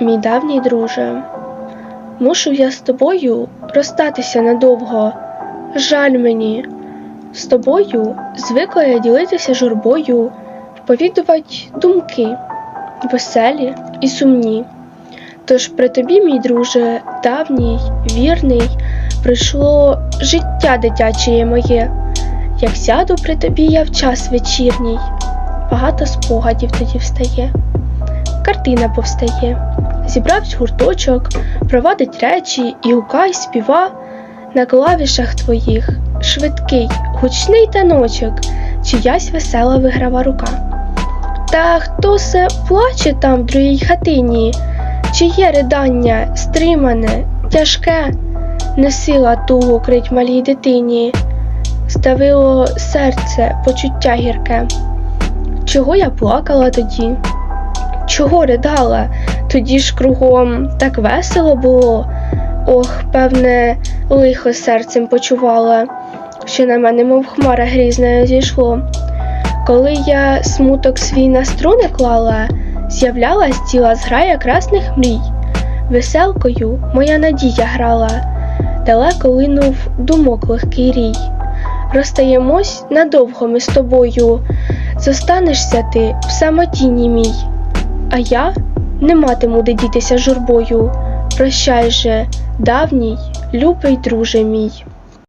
Мій давній друже, мушу я з тобою розстатися надовго. Жаль мені, з тобою звикла я ділитися журбою, вповідувати думки, веселі і сумні. Тож при тобі, мій друже, давній, вірний, прийшло життя дитяче моє. Як сяду при тобі я в час вечірній, багато спогадів тоді встає. Картина повстає, зібравсь гурточок, провадить речі і гукай співа на клавішах твоїх швидкий, гучний таночок, чиясь весела виграва рука. Та хто се плаче там в другій хатині, чиє ридання стримане, тяжке, не сила крить малій дитині, здавило серце почуття гірке. Чого я плакала тоді? Чого ридала? Тоді ж кругом так весело було. Ох, певне, лихо серцем почувала, що на мене, мов хмара грізною зійшло. Коли я смуток свій на струни клала, з'являлась ціла зграя красних мрій. Веселкою моя надія грала, далеко линув думок легкий рій. Розстаємось надовго ми з тобою, зостанешся ти в самотіні мій. А я не матиму де дітися журбою. Прощай же, давній, любий друже мій.